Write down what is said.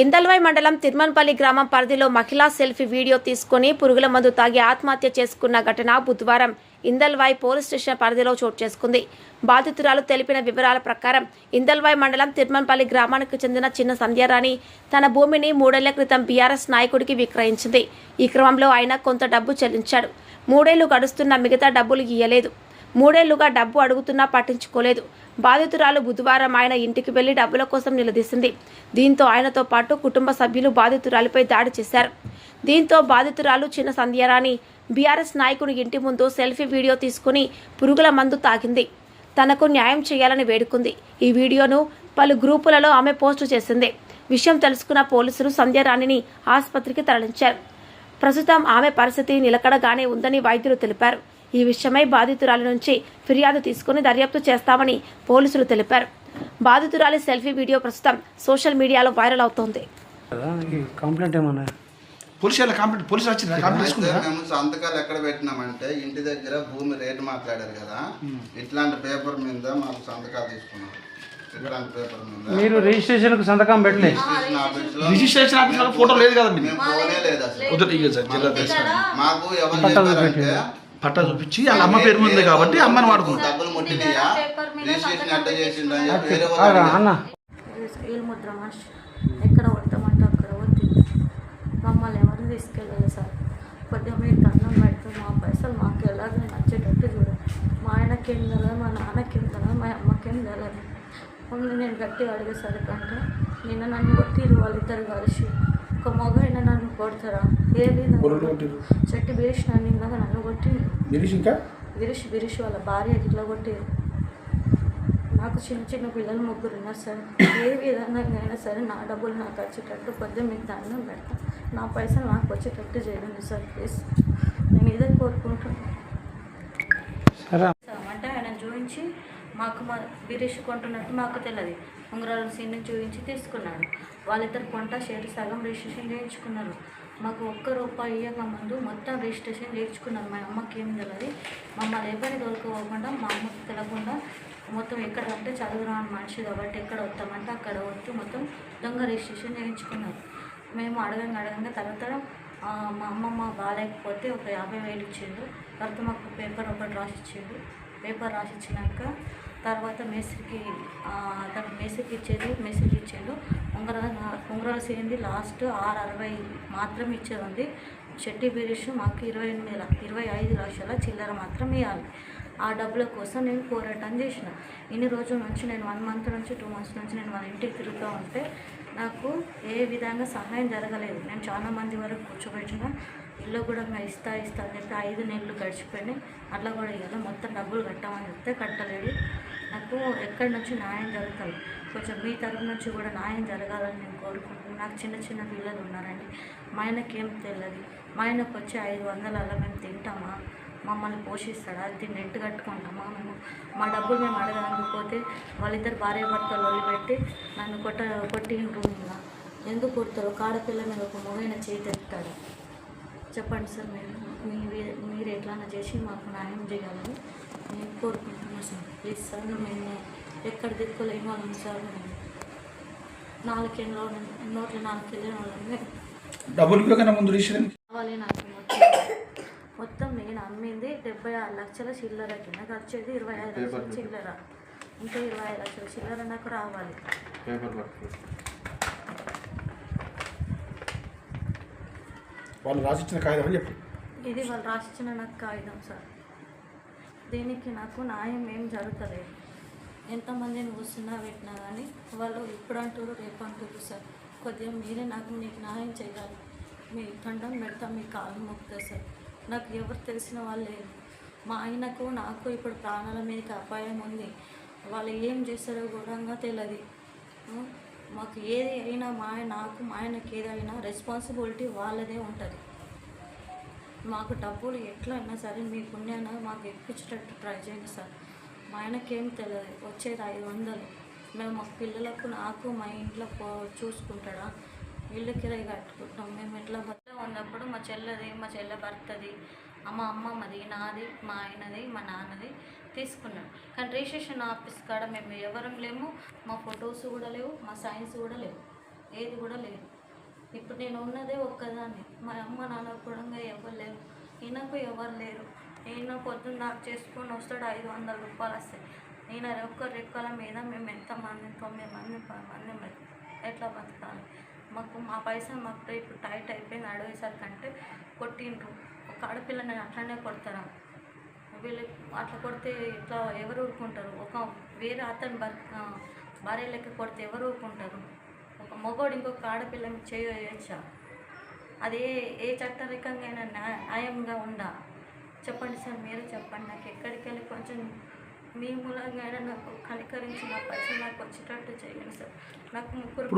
ఇందల్వాయి మండలం తిరుమన్పల్లి గ్రామం పరిధిలో మహిళా సెల్ఫీ వీడియో తీసుకుని పురుగుల మందు తాగి ఆత్మహత్య చేసుకున్న ఘటన బుధవారం ఇందల్వాయి పోలీస్ స్టేషన్ పరిధిలో చోటు చేసుకుంది. బాధితురాలు తెలిపిన వివరాల ప్రకారం ఇందల్వాయి మండలం తిరుమన్పల్లి గ్రామానికి చెందిన చిన్న సంధ్యారాణి తన భూమిని మూడేళ్ళ క్రితం బీఆర్ఎస్ నాయకుడికి విక్రయించింది. ఈ క్రమంలో ఆయన కొంత డబ్బు చెల్లించాడు. మూడేళ్ళు గడుస్తున్న మిగతా డబ్బులు ఇయ్యలేదు. మూడేళ్ళుగా డబ్బు అడుగుతున్నా పట్టించుకోలేదు. బాధితురాలు బుధవారం ఆయన ఇంటికి వెళ్ళి డబ్బుల కోసం నిలదీసింది. దీంతో ఆయనతో పాటు కుటుంబ సభ్యులు బాధితురాలిపై దాడి చేశారు. దీంతో బాధితురాలు చిన్న సంధ్యారాణి బీఆర్ఎస్ నాయకుని ఇంటి ముందు సెల్ఫీ వీడియో తీసుకుని పురుగుల మందు తాగింది. తనకు న్యాయం చేయాలని వేడుకుంది. ఈ వీడియోను పలు గ్రూపులలో ఆమె పోస్టు చేసింది. విషయం తెలుసుకున్న పోలీసులు సంధ్యారాణిని ఆసుపత్రికి తరలించారు. ప్రస్తుతం ఆమె పరిస్థితి నిలకడగానే ఉందని వైద్యులు తెలిపారు. ఈ విషయమై బాధితురాలి నుంచి ఫిర్యాదు తీసుకుని దర్యాప్తు చేస్తామని పోలీసులు తెలిపారు. బాధితురాలి సెల్ఫీ వీడియో ప్రస్తుతం సోషల్ మీడియాలో వైరల్ అవుతోంది. కంప్లైంట్ ఏమన్నా? కంప్లైంట్ వచ్చిందా? కంప్లైంట్ మేము సంతకాలు ఎక్కడ పెట్టినామంటే ఇంటి దగ్గర భూమి రేటు మాట్లాడారు కదా. ఇట్లాంటి పేపర్ మీద మాకు సంతకాలు తీసుకున్నాం ఇట్లాంటి పేపర్ మీద. మీరు రిజిస్ట్రేషన్కు సంతకం పెట్టలే? రిజిస్ట్రేషన్ రిజిస్ట్రేషన్ ఆఫీస్ ఫోటో లేదు కదా మేము పోనే లేదు అసలు. మాకు ఎవరు చెప్పారంటే పట్టా చూపించి వాళ్ళ అమ్మ పేరు ఉంది కాబట్టి అమ్మని వాడుకుంటాం డబ్బులు ముట్టినయా రిజిస్ట్రేషన్ వేరే వాళ్ళు. అన్న ఎక్కడ కొడతామంటే అక్కడ కొట్టింది. మమ్మల్ని ఎవరు తీసుకెళ్ళలేదు సార్. కొద్దిగా మీరు దండం పెడితే మా పైసలు మాకు ఎలాగ నచ్చేటట్టు చూడండి మా ఆయనకి ఏం తెలియదు మా నాన్నకి ఏం తెలియదు మా అమ్మకి ఏం తెలియదు ముందు నేను గట్టిగా అడిగేసరికంటే నిన్న నన్ను కొట్టిరు వాళ్ళిద్దరు కలిసి. ఒక మగైన నన్ను కొడతారా? ఏది చెట్టు బీరిష్ నన్ను ఇందాక నన్ను కొట్టి గిరీష్ ఇంకా? గిరీష్ గిరీష్ వాళ్ళ భార్య ఇట్లా కొట్టిరు నాకు చిన్న చిన్న పిల్లలు ముగ్గురు ఉన్నారు సార్. ఏ విధంగా అయినా సరే నా డబ్బులు నాకు వచ్చేటట్టు కొద్దిగా మీకు దండం పెడతా. నా పైసలు నాకు వచ్చేటట్టు చేయండి సార్ ప్లీజ్. నేను ఇదే కోరుకుంటున్నాను సరే. అంటే ఆయన చూపించి మాకు మా బిరీష్ కొంటున్నట్టు మాకు తెలియదు ఉంగరాల సీన్ని చూపించి తీసుకున్నాడు. వాళ్ళిద్దరు కొంట షేర్ సగం రిజిస్ట్రేషన్ చేయించుకున్నారు. మాకు ఒక్క రూపాయి ఇవ్వక ముందు మొత్తం రిజిస్ట్రేషన్ చేయించుకున్నారు. మా అమ్మకి ఏం తెలియదు మమ్మల్ని ఎవరిని దొరకపోకుండా మా అమ్మకి తెలియకుండా మొత్తం ఎక్కడ అంటే చదువురాని మనిషి కాబట్టి ఎక్కడ వస్తామంటే అక్కడ వచ్చి మొత్తం దొంగ రిజిస్ట్రేషన్ చేయించుకున్నారు. మేము అడగంగా అడగంగా తర్వాత మా అమ్మమ్మ బాగాలేకపోతే ఒక యాభై వేలు ఇచ్చిండు తర్వాత మాకు పేపర్ ఒకటి రాసిచ్చిండు పేపర్ రాసిచ్చినాక తర్వాత మేస్త్రికి ఆ, అతను మేస్త్రికి ఇచ్చేది మేస్త్రికి ఇచ్చాడు ఉంగరాలు ఉంగరాలు చేయండి లాస్ట్ ఆరు అరవై మాత్రం ఇచ్చేది ఉంది చెట్టి బిరీష్ మాకు ఇరవై ఎనిమిది ఇరవై ఐదు లక్షల చిల్లర మాత్రం ఇవ్వాలి. ఆ డబ్బుల కోసం నేను పోరాటం చేసిన. ఇన్ని రోజుల నుంచి నేను వన్ మంత్ నుంచి టూ మంత్స్ నుంచి నేను వాళ్ళ ఇంటికి తిరుగుతూ ఉంటే నాకు ఏ విధంగా సహాయం జరగలేదు. నేను చాలా మంది వరకు కూర్చోబెట్టిన. ఇల్లు కూడా ఇస్తా ఇస్తా అని చెప్పి ఐదు నెలలు గడిచిపోయినాయి. అట్లా కూడా ఇవ్వాలి మొత్తం డబ్బులు కట్టామని చెప్తే కట్టలేదు. నాకు ఎక్కడి నుంచి న్యాయం జరుగుతుంది? కొంచెం మీ తరపు నుంచి కూడా న్యాయం జరగాలని నేను కోరుకుంటున్నాను నాకు చిన్న చిన్న పిల్లలు ఉన్నారండి. మా ఆయనకి ఏం తెలియదు మా ఆయనకు వచ్చి ఐదు వందల అలా మేము తింటామా? మమ్మల్ని పోషిస్తాడా? దీన్ని నెట్ కట్టుకుంటామా? మేము మా డబ్బులు మేము అడగకపోతే వాళ్ళిద్దరు భార్య భర్తలు వదిలిపెట్టి నన్ను కొట్ట కొట్టి రూమ్గా ఎందుకు కొడతారు? ఒక ఆడపిల్ల మీద ఒక మొగైన చేతి ఎత్తాడు చెప్పండి సార్ మీరు మీరు మీరు ఎట్లన్నా చేసి మాకు న్యాయం చేయాలని నేను కోరుకుంటున్నాను సార్. ప్లీజ్ సార్ మేము ఎక్కడ దిక్కులేని వాళ్ళం సార్. మేము నాలుగేళ్ళలో నోట్ల నాలుగేళ్ళ వాళ్ళని డబ్బులు ఇవ్వకన్నా ముందు కావాలి నాకు మొత్తం. మొత్తం నేను అమ్మింది డెబ్బై ఆరు లక్షల చిల్లరకి నాకు వచ్చేది ఇరవై ఐదు లక్షల చిల్లర. ఇంకా ఇరవై ఐదు లక్షల చిల్లర నాకు రావాలి పేపర్ పట్టుకో. వాళ్ళు రాసిచ్చిన కాగితం అని చెప్పి. ఇది వాళ్ళు రాసిచ్చిన నాకు కాగితం సార్. దీనికి నాకు న్యాయం ఏం జరుగుతలేదు. ఎంతమందిని కూర్చున్నా పెట్టినా కానీ వాళ్ళు ఇప్పుడు అంటారు రేపు అంటారు సార్. కొద్దిగా మీరే నాకు మీకు న్యాయం చేయాలి. మీ దండం పెడతా మీ కాలు మొక్కుతా సార్. నాకు ఎవరు తెలిసిన వాళ్ళు లేరు. మా ఆయనకు నాకు ఇప్పుడు ప్రాణాల మీదకి అపాయం ఉంది. వాళ్ళు ఏం చేస్తారో కూడా తెలియదు మాకు ఏది అయినా మా ఆయన నాకు మా ఆయనకి ఏదైనా రెస్పాన్సిబిలిటీ వాళ్ళదే ఉంటుంది. మాకు డబ్బులు ఎట్లా అయినా సరే మీ పుణ్యాన మాకు ఎక్కించేటట్టు ట్రై చేయండి సార్. మా ఆయనకి ఏం తెలియదు వచ్చేది ఐదు వందలు. మేము మా పిల్లలకు నాకు మా ఇంట్లో పో చూసుకుంటాడా? ఇల్లు కిరాయి కట్టుకుంటాం మేము ఎట్లా భర్త ఉన్నప్పుడు మా చెల్లది మా చెల్లె భర్తది మా అమ్మమ్మది నాది మా ఆయనది మా నాన్నది తీసుకున్నాడు కానీ రిజిస్ట్రేషన్ ఆఫీస్ కాడ మేము ఎవరం లేము మా ఫొటోస్ కూడా లేవు మా సైన్స్ కూడా లేవు ఏది కూడా లేదు. ఇప్పుడు నేను ఉన్నదే ఒక్కదాన్ని. మా అమ్మ నాన్న కూడా ఎవరు లేరు. ఈయనకు ఎవరు లేరు. ఈయన పొద్దున్న నాకు చేసుకొని వస్తాడు ఐదు వందల రూపాయలు వస్తాయి. ఈయన ఒక్క రెక్కల మీద మేము ఎంతమంది తొమ్మిది మంది పది మంది ఎట్లా బతకాలి? మాకు మా పైసలు మాకు ఇప్పుడు టైట్ అయిపోయింది. అడవేసరికి కొట్టిండ్రు. ఆడపిల్లని అట్లనే కొడతారా? వీళ్ళు అట్లా కొడితే ఇట్లా ఎవరు ఊరుకుంటారు? ఒక వేరే అతను భర్ భార్య లెక్క కొడితే ఎవరు ఊరుకుంటారు? ఒక మగోడు ఇంకొక ఆడపిల్ల చేయొచ్చా అది ఏ ఏ చట్టరికంగా అయినా న్యాయ- న్యాయంగా ఉందా? చెప్పండి సార్ మీరు చెప్పండి. నాకు ఎక్కడికి వెళ్ళి కొంచెం మీ మూలంగా అయినా నాకు కనికరించి నా పైసలు నాకు వచ్చేటట్టు చేయండి సార్. నాకు ముగ్గురు